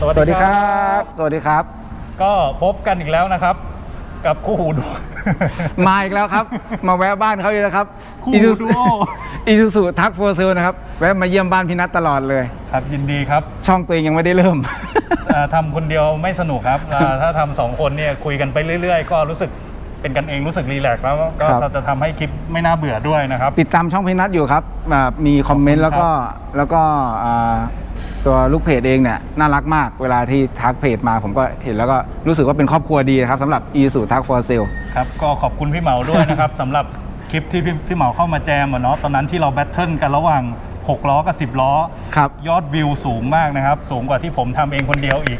สวัสสวัสดีดีคครัรับบสวัสดีครับ ก็พบกันอีกแล้วนะครับ กับคู่หูดู มาอีกแล้วครับ มาแวะบ้านเขาอีกแล้วครับคู่หูดูโออีซูซูทักโฟเซลนะครับ แวะมาเยี่ยมบ้านพี่นัทตลอดเลย ครับยินดีครับ ช่องตัวเองยังไม่ได้เริ่มเอ่อทำคนเดียวไม่สนุกครับอ่าถ้าทำสองคนเนี่ยคุยกันไปเรื่อยๆ ก็รู้สึกเป็นกันเองรู้สึกรีแลกซ์แล้วก็ครับเราจะทำให้คลิปไม่น่าเบื่อด้วยนะครับ ติดตามช่องพี่นัทอยู่ครับอ่ามีคอมเมนต์แล้วก็แล้วก็อ่า ตัวลูกเพจเองเนี่ยน่ารักมากเวลาที่ทักเพจมาผมก็เห็นแล้วก็รู้สึกว่าเป็นครอบครัวดีนะครับสำหรับอีซูทักโฟเซลครับก็ขอบคุณพี่เหมาด้วยนะครับ สำหรับคลิปที่พี่พี่เหมาเข้ามาแจมอะเนาะตอนนั้นที่เราแบทเทิลกันระหว่าง 6 ล้อกับ 10 ล้อ ครับ ยอดวิวสูงมากนะครับ สูงกว่าที่ผมทำเองคนเดียวอีก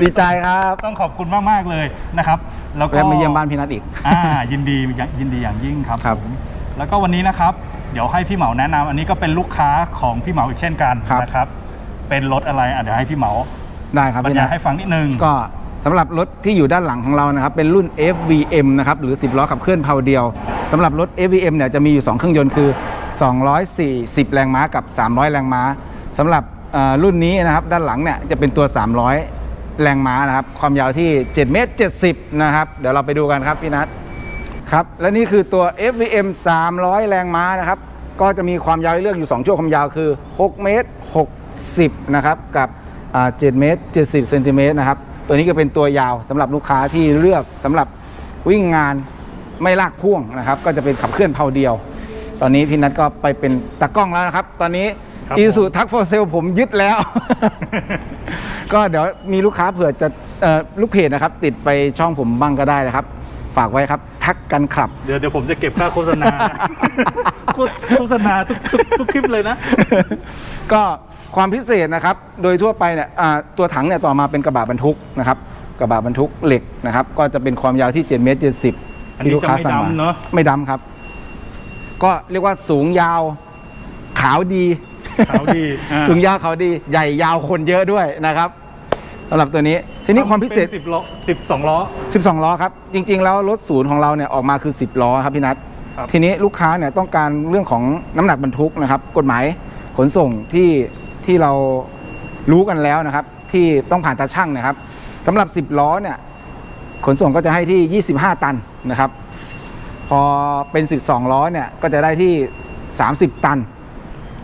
ดีใจครับต้องขอบคุณมาก ๆ เลยนะครับ แล้วก็ แวะมาเยี่ยมบ้านพี่นัทอีก อ่ายินดียินดีอย่างยิ่งครับครับ ผมแล้วก็วันนี้นะครับ เดี๋ยวให้พี่เหมาแนะนำอันนี้ก็เป็นลูกค้าของพี่เหมาอีกเช่นกันครับ นะครับ เป็นรถอะไรอะเดี๋ยวให้พี่เหมาได้ครับบรรพี่ยานัยทให้ฟังนิดนึง ก็สำหรับรถที่อยู่ด้านหลังของเรานะครับเป็นรุ่น FVM นะครับหรือ 10 ล้อขับเคลื่อนเพาเดียวสำหรับรถ FVM เนี่ยจะมีอยู่ 2 เครื่องยนต์คือ 240 แรงม้ากับ 300 แรงม้าสำหรับเอ่อรุ่นนี้นะครับด้านหลังเนี่ยจะเป็นตัว 300 แรงม้านะครับความยาวที่ 7 เมตร 70 นะครับ เดี๋ยวเราไปดูกันครับพี่นัท ครับและนี่คือตัว FVM 300 แรงม้านะครับ ก็จะมีความยาวให้เลือกอยู่ 2 ช่วงความยาวคือ 6 เมตร 60 นะครับ กับอ่า7เมตร 70 เซนติเมตรนะครับ ตัวนี้ก็เป็นตัวยาวสำหรับลูกค้าที่เลือกสำหรับวิ่งงานไม่ลากพ่วงนะครับ ก็จะเป็นขับเคลื่อนเพาเดียว ตอนนี้พี่นัทก็ไปเป็นตากล้องแล้วนะครับ ตอนนี้ครับอีสุผมทักโฟเซลผมยึดแล้ว ก็เดี๋ยวมีลูกค้าเผื่อจะเอ่อลูกเพจนะครับ ติดไปช่องผมบ้างก็ได้นะครับ ฝากไว้ครับ ทักกันขับ เดี๋ยวเดี๋ยวผมจะเก็บค่าโฆษณา โฆษณาทุกทุกทุกคลิปเลยนะ ก็ความพิเศษนะครับ โดยทั่วไปเนี่ยอ่าตัวถังเนี่ยต่อมาเป็นกระบะบรรทุกนะครับ กระบะบรรทุกเหล็กนะครับ ก็จะเป็นความยาวที่7เมตร70อันนี้จะไม่ดำเนอะ ไม่ดำครับ ก็เรียกว่าสูงยาวขาวดี ขาวดีอ่า สูงยาวขาวดีใหญ่ยาวคนเยอะด้วยนะครับ สำหรับตัวนี้ ทีนี้ความพิเศษสิบล้อสิบสองล้อ 12 ล้อครับ จริงๆ แล้วรถศูนย์ของเราเนี่ยออกมาคือ 10 ล้อครับพี่นัทครับทีนี้ลูกค้าเนี่ยต้องการเรื่องของน้ำหนักบรรทุกนะครับ กฎหมายขนส่งที่ที่เรารู้กันแล้วนะครับ ที่ต้องผ่านตาช่างนะครับสำหรับ 10 ล้อเนี่ยขนส่งก็จะให้ที่ 25 ตันนะครับ พอเป็น 12 ล้อเนี่ยก็จะได้ที่ 30 ตัน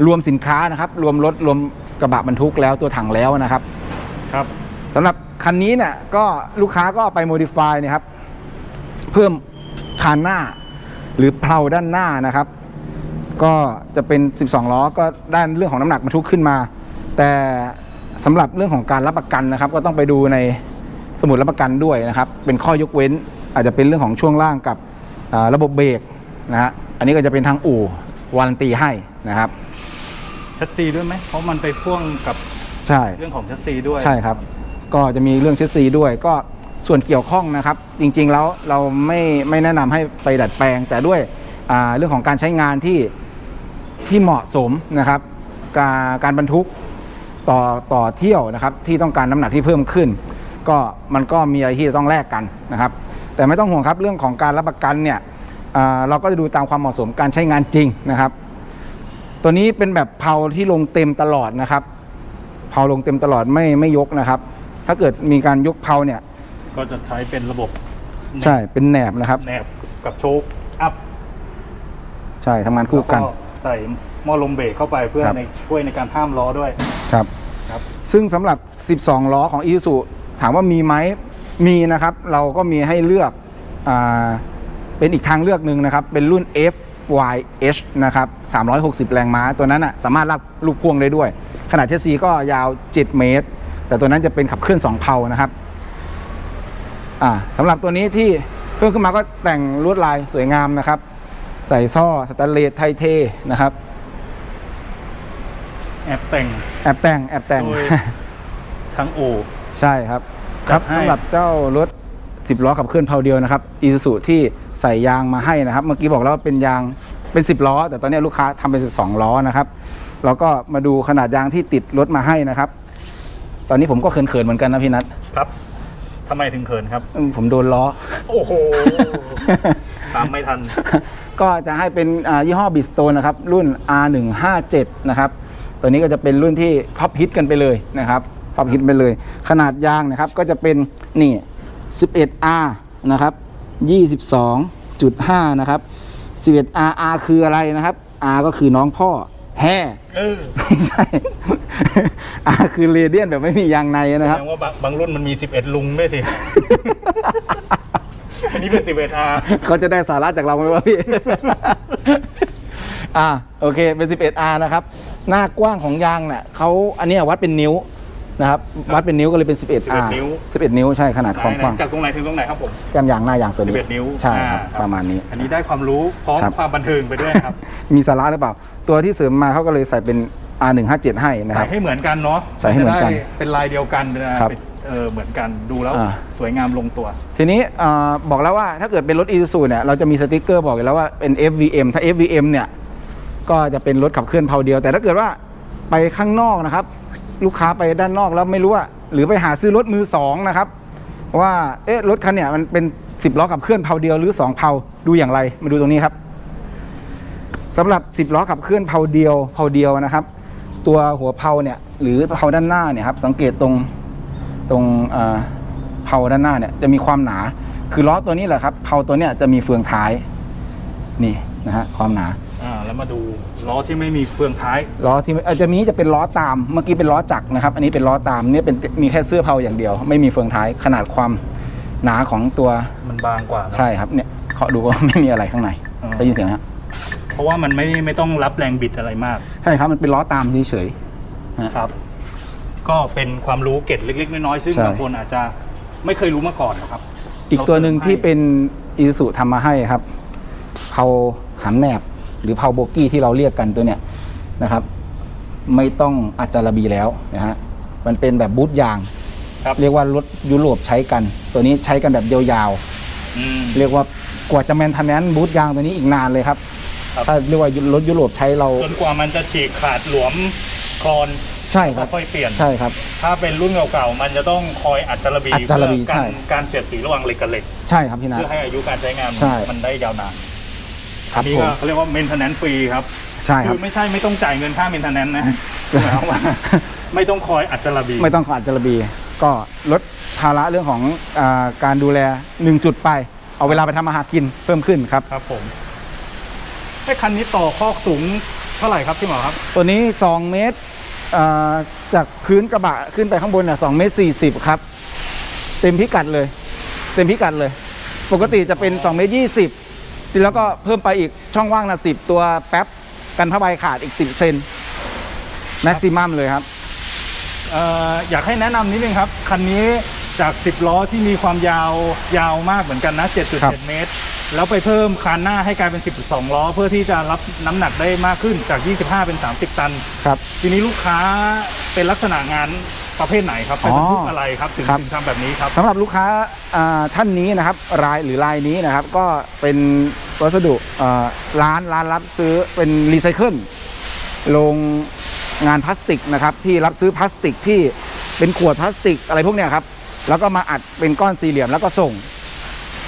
รวมสินค้านะครับ รวมรถรวมกระบะบรรทุกแล้วตัวถังแล้วนะครับ ครับ สำหรับคันนี้เนี่ยก็ลูกค้าก็เอาไปโมดิฟายนะครับ เพิ่มคานหน้า หรือเพลาด้านหน้านะครับ ก็จะเป็น 12 ล้อก็ด้านเรื่องของน้ำหนักบรรทุกขึ้นมา แต่สำหรับเรื่องของการรับประกันนะครับ ก็ต้องไปดูในสมุดรับประกันด้วยนะครับ เป็นข้อยกเว้นอาจจะเป็นเรื่องของช่วงล่างกับอ่าระบบเบรกนะฮะอันนี้ก็จะเป็นทางอู่วารันตีให้นะครับชัดซีด้วยไหมเพราะมันไปพ่วงกับใช่เรื่องของชัดซีด้วยใช่ครับ ก็จะมีเรื่องเชสซีด้วย ก็ส่วนเกี่ยวข้องนะครับ จริงๆแล้วเราไม่ไม่แนะนำให้ไปดัดแปลง แต่ด้วยเรื่องของการใช้งานที่ที่เหมาะสมนะครับการการบรรทุกต่อต่อเที่ยวนะครับ ที่ต้องการน้ำหนักที่เพิ่มขึ้น ก็มันก็มีอะไรที่จะต้องแลกกันนะครับ แต่ไม่ต้องห่วงครับเรื่องของการรับประกันเนี่ยเราก็จะดูตามความเหมาะสมการใช้งานจริงนะครับ ตัวนี้เป็นแบบเพาที่ลงเต็มตลอดนะครับเพาลงเต็มตลอดไม่ไม่ยกนะครับ ถ้าเกิดมีการยกเพาเนี่ย ก็จะใช้เป็นระบบใช่เป็นแหนบนะครับแนบกับโชคอัพใช่ทำงานคู่กัน แล้วใส่หม้อลมเบรกเข้าไปเพื่อครับ ในช่วยในการห้ามล้อด้วย ครับ ครับ ซึ่งสำหรับ 12 ล้อของ i s u ถามว่ามีไหมมีนะครับ เราก็มีให้เลือกอาเป็นอีกทางเลือกหนึ่งนะครับ เป็นรุ่น FYH นะครับ 360 แรงม้า ตัวนั้นอะสามารถลากลูกพ่วงได้ด้วย ขนาดเทสซีก็ยาว 7 เมตร แต่ตัวนั้นจะเป็นขับเคลื่อน2เพานะครับอ่าสำหรับตัวนี้ที่เพิ่มขึ้นมาก็แต่งลวดลายสวยงามนะครับ ใส่ซ่อสแตนเลสไทเทนะครับ แอบแต่ง แอบแต่งแอบแต่งโดยทั้งอู่ใช่ครับคจัรัดบให้สำหรับเจ้ารถ10ล้อขับเคลื่อนเพาเดียวนะครับอีซูซูที่ใส่ยางมาให้นะครับ เมื่อกี้บอกแล้วว่าเป็นยางเป็น 10 ล้อ แต่ตอนนี้ลูกค้าทำเป็น 12 ล้อนะครับเราก็มาดูขนาดยางที่ติดรถมาให้นะครับ ตอนนี้ผมก็เขินๆเหมือนกันนะพี่นัทครับทำไมถึงเขินครับอืมผมโดนล้อ โอ้โห ตามไม่ทัน ก็จะให้เป็นอ่ายี่ห้อบิสโตนนะครับ รุ่น R157 นะครับ ตัวนี้ก็จะเป็นรุ่นที่ท็อปฮิตกันไปเลยนะครับปรับฮิตไปเลย ขนาดยางนะครับก็จะเป็นนี่ 11R นะครับ 22.5 นะครับ 11R R คืออะไรนะครับ R ก็คือน้องพ่อแฮ่เออไม่ใช่ R คือเรเดียนแบบไม่มียางในแสนะครับดงว่าบางบางรุ่นมันมี 11 ลุงด้วยสิ อันนี้เป็น 11R เขาจะได้สาระจากเราไหมวะพี่ อ่าโอเคเป็น 11R นะครับ หน้ากว้างของยางเนี่ยเขาอันเนี้ยวัดเป็นนิ้วนะครับ วัดเป็นนิ้วก็เลยเป็น 11R 11นิ้ว 11 นิ้วใช่ขนาดความกว้างไหนๆจากตรงไหนถึงตรงไหนครับผม แก้มยางหน้ายางตัวนี้11นิ้วใช่ครับอ่ประมาณนี้ อันนี้ได้ความรู้พร้อมครับ ความบันเทิงไปด้วยครับ มีสาระหรือเปล่า ตัวที่เสริมมาเขาก็เลยใส่เป็น R157 ให้นะคใส่รับ ให้เหมือนกันเนาะใส่ให้เหมือนกันจะได้เป็นลายเดียวกันนะครับเป็นเออเหมือนกันดูแล้วอ่า สวยงามลงตัว ทีนี้อ่าบอกแล้วว่าถ้าเกิดเป็นรถ Isuzu เนี่ยเราจะมีสติกเกอร์บอกอยู่แล้วว่าเป็น FVM ถ้า FVM เนี่ยก็จะเป็นรถขับเคลื่อนเพาเดียว แต่ถ้าเกิดว่าไปข้างนอกนะครับ ลูกค้าไปด้านนอกแล้วไม่รู้ว่า หรือไปหาซื้อรถมือสองนะครับ ว่าเอ๊ะรถคันเนี่ยมันเป็น 10ล้อขับเคลื่อนเพาเดียวหรือ 2เพาดูอย่างไรมาดูตรงนี้ครับสำหรับ 10ล้อขับเคลื่อนเพาเดียวเพาเดียวนะครับ ตัวหัวเพาเนี่ยหรือเพาด้านหน้าเนี่ยครับสังเกตตรงตรงเอ่อเพาด้านหน้าเนี่ยจะมีความหนา คือล้อตัวนี้แหละครับเพาตัวเนี้ยจะมีเฟืองท้ายนี่นะฮะความหนาอ่าแล้วมาดูล้อที่ไม่มีเฟืองท้ายล้อที่อาจจะมีจะเป็นล้อตามเมื่อกี้เป็นล้อจักรนะครับ อันนี้เป็นล้อตามเนี่ยเป็นมีแค่เสื้อเพาอย่างเดียว ไม่มีเฟืองท้ายขนาดความหนาของตัวมันบางกว่าเนอะใช่ครับเนี่ยเคาะดูว่าไม่มีอะไรข้างในอ๋อได้ยินเสียงไหมฮะ เพราะว่ามันไม่ไม่ต้องรับแรงบิดอะไรมาก ใช่ครับมันเป็นล้อตามเฉยครับ ก็เป็นความรู้เกร็ดเล็ก ๆ น้อยๆซึ่งใช่ บางคนอาจจะไม่เคยรู้มาก่อนนะครับๆอีกตัวหนึ่งที่เป็นอีซูทำมาให้ครับเพาหำแหนบ หรือเพาโบกี้ที่เราเรียกกันตัวเนี้ยนะครับ ไม่ต้องอัจจาระบีแล้วนะฮะมันเป็นแบบบูทยาง ครับเรียกว่ารถยุโรปใช้กัน ตัวนี้ใช้กันแบบยาวอืมๆเรียกว่ากว่าจะแมนทันแนนบูทยางตัวนี้อีกนานเลยครับครับ ถ้าเรียกว่ารถยุโรปใช้เราจนกว่ามันจะฉีกขาดหลวมคลอนใช่ครับค่อยๆเปลี่ยนใช่ครับ ถ้าเป็นรุ่นเก่าๆมันจะต้องคอยอัดจระบีอัดจระบีเพื่อใช่การการเสียดสีระหว่างเหล็กกับเหล็กใช่ครับพี่นัทเพื่อให้อายุการใช้งานใช่มันได้ยาวนานครับนี่ผมก็เขาเรียกว่า maintenance free ครับใช่คคืรับอไม่ใช่ไม่ต้องจ่ายเงินค่า maintenance นะหมายความว่าไม่ต้องคอยอัดจระบี ไม่ต้องขออัจจาระบี ก็ลดภาระเรื่องของอาการดูแลหนึ่งจุดไป เอาเวลาไปทำอาหารกินเพิ่มขึ้นครับครับผม ไอ้คันนี้ต่อคอกสูงเท่าไหร่ครับพี่หมอครับ ตัวนี้ 2 เมตรอ่าจากพื้นกระบะขึ้นไปข้างบนน่ะ2เมตร40ครับ เต็มพิกัดเลย เต็มพิกัดเลย ปกติจะเป็น2เมตร20แล้วก็เพิ่มไปอีกช่องว่างนะ10ตัวแป๊บกันผ้าใบขาดอีก 10 เซนแม็กซิมัมเลยครับ เอ่ออยากให้แนะนำนิดนึงครับ คันนี้จาก 10 ล้อที่มีความยาวยาวมากเหมือนกันนะ ครับ 7.7 เมตร แล้วไปเพิ่มคานหน้าให้กลายเป็น 12 ล้อ เพื่อที่จะรับน้ำหนักได้มากขึ้นจาก 25 เป็น 30 ตัน ครับ ทีนี้ลูกค้าเป็นลักษณะงานประเภทไหนครับเป็นบรรทุกอะไรครับถึงครับ ถึงทำแบบนี้ครับ สำหรับลูกค้าอ่าท่านนี้นะครับรายหรือรายนี้นะครับ ก็เป็นวัสดุอ่าร้านร้านรับซื้อเป็นรีไซเคิลโรงงานพลาสติกนะครับ ที่รับซื้อพลาสติกที่เป็นขวดพลาสติกอะไรพวกเนี้ยครับ แล้วก็มาอัดเป็นก้อนสี่เหลี่ยมแล้วก็ส่ง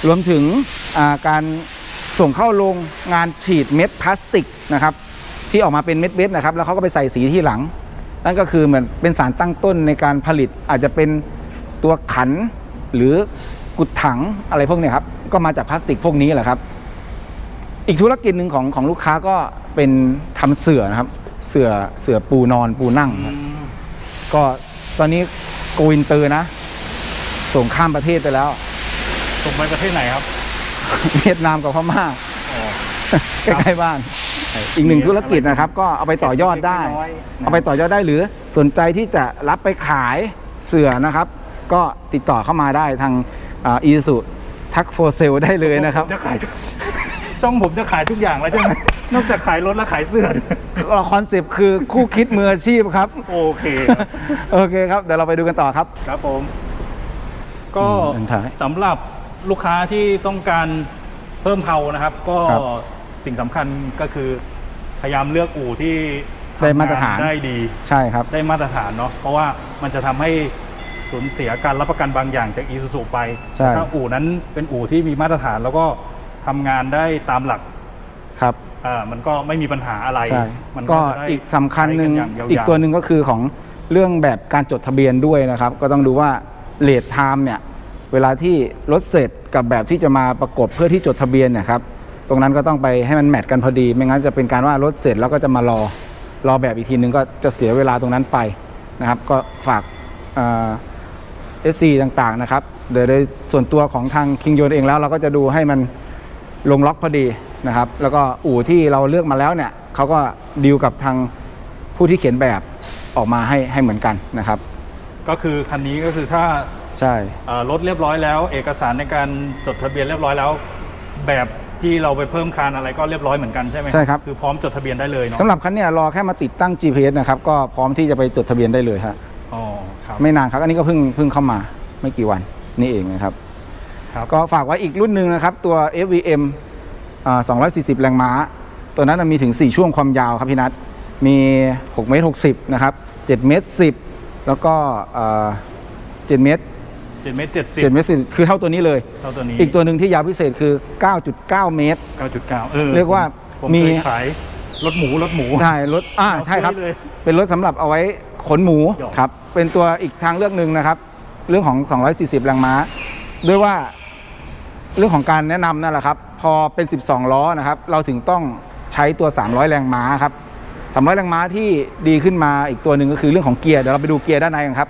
รวมถึงอ่า การส่งเข้าโรงงานฉีดเม็ดพลาสติกนะครับที่ออกมาเป็นเม็ดๆนะครับ แล้วเขาก็ไปใส่สีที่หลัง นั่นก็คือเหมือนเป็นสารตั้งต้นในการผลิตอาจจะเป็นตัวขันหรือกุดถังอะไรพวกเนี้ยครับก็มาจากพลาสติกพวกนี้แหละครับ อีกธุรกิจหนึ่งของของลูกค้าก็เป็นทำเสื่อนะครับ เสื่อเสื่อปูนอนปูนั่ง ก็ตอนนี้โกอินเตอร์นะ ส่งข้ามประเทศไปแล้ว ส่งไปประเทศไหนครับ เวียดนามกับพม่าอ๋อใกล้ๆบ้าน อีกหนึ่งธุรกิจนะครับ ก็เอาไปต่อยอดได้น้อยๆเอาไปต่อยอดได้หรือสนใจที่จะรับไปขายเสื่อนะครับ ก็ติดต่อเข้ามาได้ทางอีสุทักโฟเซลได้เลยนะครับผมจะขายช่องผมจะขายทุกอย่างแล้วใช่ไหมนอกจากขายรถแล้วขายเสื้อด้วยเราคอนเซปต์คือคู่คิดมืออาชีพครับ โอเคครับโอเคครับ เดี๋ยวเราไปดูกันต่อครับ ครับผม ก็อืมอันท้ายสำหรับ ลูกค้าที่ต้องการเพิ่มเพานะครับ ก็ครับสิ่งสำคัญก็คือพยายามเลือกอู่ที่ทำได้มาตรฐานงได้ดี ใช่ครับ ได้มาตรฐานเนาะเพราะว่ามันจะทำให้สูญเสียการรับประกันบางอย่างจากอีซูซูไปใช่ ถ้าอู่นั้นเป็นอู่ที่มีมาตรฐานแล้วก็ทำงานได้ตามหลักครับ อ่ามันก็ไม่มีปัญหาอะไรใช่ มันก็จะได้อีกสำคัญหนึ่งใช้กัยาวๆอีกตัวหนึ่งก็คือของเรื่องแบบการจดทะเบียนด้วยนะครับ ก็ต้องดูว่าเลทไทม์เนี่ย เวลาที่รถเสร็จกับแบบที่จะมาประกบเพื่อที่จดทะเบียนเนี่ยครับตรงนั้นก็ต้องไปให้มันแมทกันพอดี ไม่งั้นจะเป็นการว่ารถเสร็จแล้วก็จะมารอรอแบบอีกทีนึงก็จะเสียเวลาตรงนั้นไปนะครับ ก็ฝากเอสซีต่างๆนะครับโดยโดยส่วนตัวของทางคิงโยนเองแล้วเราก็จะดูให้มันลงล็อกพอดีนะครับ แล้วก็อู่ที่เราเลือกมาแล้วเนี่ยเขาก็ดีลกับทางผู้ที่เขียนแบบออกมาให้ให้เหมือนกันนะครับ ก็คือคันนี้ก็คือถ้า ใช่เอ่อรถเรียบร้อยแล้ว เอกสารในการจดทะเบียนเรียบร้อยแล้ว แบบที่เราไปเพิ่มคานอะไรก็เรียบร้อยเหมือนกันใช่ไหมใช่ครับคือพร้อมจดทะเบียนได้เลยเนาะสำหรับคันเนี้ยรอแค่มาติดตั้ง GPS นะครับก็พร้อมที่จะไปจดทะเบียนได้เลยฮะอ๋อครับไม่นานครับอันนี้ก็เพิ่งเพิ่งเข้ามาไม่กี่วันนี่เองนะครับครับก็ฝากไว้อีกรุ่นหนึ่งนะครับ ตัว FVM อ่า240 แรงม้า ตัวนั้นนะมีถึง 4 ช่วงความยาวครับพี่นัทมี6เมตร60นะครับ7เมตร10 แล้วก็อ่า7เมตร เจ็ดเมตรเจ็ดสิบ7เมตร10คือเท่าตัวนี้เลย เท่าตัวนี้ อีกตัวหนึ่งที่ยาวพิเศษคือ 9.9 เมตร เก้าจุดเก้าเออเรียกว่าผมมีเคยขายรถหมูรถหมู ใช่รถอ่าใช่ครับเอาซื้อเลยเป็นรถสำหรับเอาไว้ขนหมูหยอก ครับ เป็นตัวอีกทางเลือกหนึ่งนะครับ เรื่องของ 240 แรงม้า ด้วยว่าเรื่องของการแนะนำนั่นแหละครับ พอเป็น 12 ล้อนะครับ เราถึงต้องใช้ตัว 300 แรงม้าครับ 300 แรงม้าที่ดีขึ้นมาอีกตัวหนึ่งก็คือเรื่องของเกียร์ เดี๋ยวเราไปดูเกียร์ด้านในกันครับ